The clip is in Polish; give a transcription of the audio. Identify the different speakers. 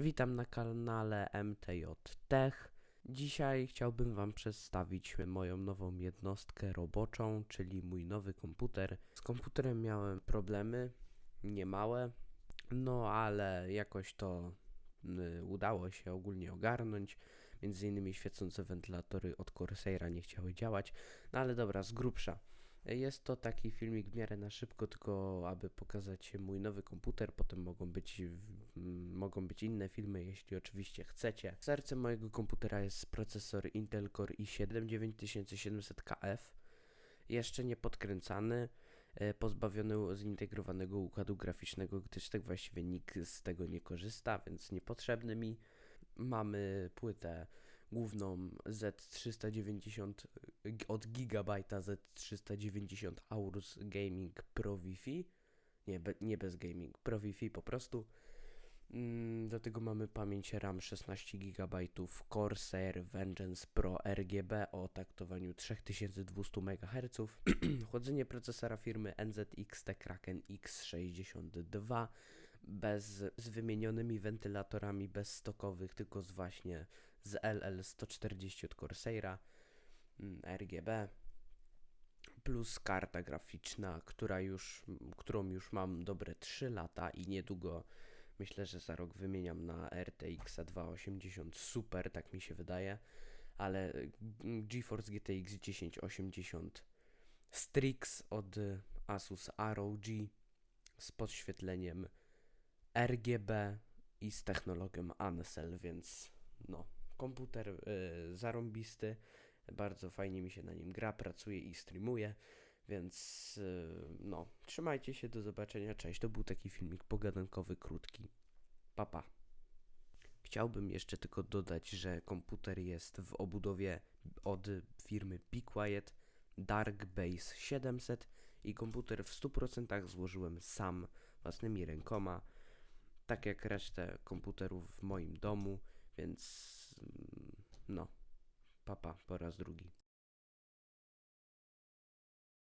Speaker 1: Witam na kanale MTJ Tech. Dzisiaj chciałbym Wam przedstawić moją nową jednostkę roboczą, czyli mój nowy komputer. Z komputerem miałem problemy, niemałe, no ale jakoś to y, udało się ogólnie ogarnąć. Między innymi świecące wentylatory od Corsaira nie chciały działać, no ale dobra, z grubsza. Jest to taki filmik w miarę na szybko, tylko aby pokazać mój nowy komputer. Potem mogą być, mogą być inne filmy, jeśli oczywiście chcecie. Sercem mojego komputera jest procesor Intel Core i7 9700KF. Jeszcze nie podkręcany, e, pozbawiony zintegrowanego układu graficznego, gdyż tak właściwie nikt z tego nie korzysta, więc niepotrzebny mi. Mamy płytę główną Z390 g- od Gigabyte'a Z390 Aorus Gaming Pro Wi-Fi. Nie, be, nie bez gaming, Pro Wi-Fi po prostu. Mm, Do tego mamy pamięć RAM 16 GB, Corsair Vengeance Pro RGB o taktowaniu 3200 MHz, chłodzenie procesora firmy NZXT Kraken X62 bez, z wymienionymi wentylatorami bezstokowych, tylko z właśnie z LL140 od Corsaira mm, RGB plus karta graficzna, która już, którą już mam dobre 3 lata i niedługo myślę, że za rok wymieniam na RTX 280 Super, tak mi się wydaje, ale mm, GeForce GTX 1080 Strix od y, Asus ROG z podświetleniem RGB i z technologią Ansel, więc no, komputer y, zarąbisty, bardzo fajnie mi się na nim gra, pracuje i streamuje, więc y, no, trzymajcie się, do zobaczenia, cześć, to był taki filmik pogadankowy, krótki, papa. Pa. Chciałbym jeszcze tylko dodać, że komputer jest w obudowie od firmy Be Quiet Dark Base 700 i komputer w 100% złożyłem sam własnymi rękoma, tak jak resztę komputerów w moim domu, więc mm, no, papa po raz drugi.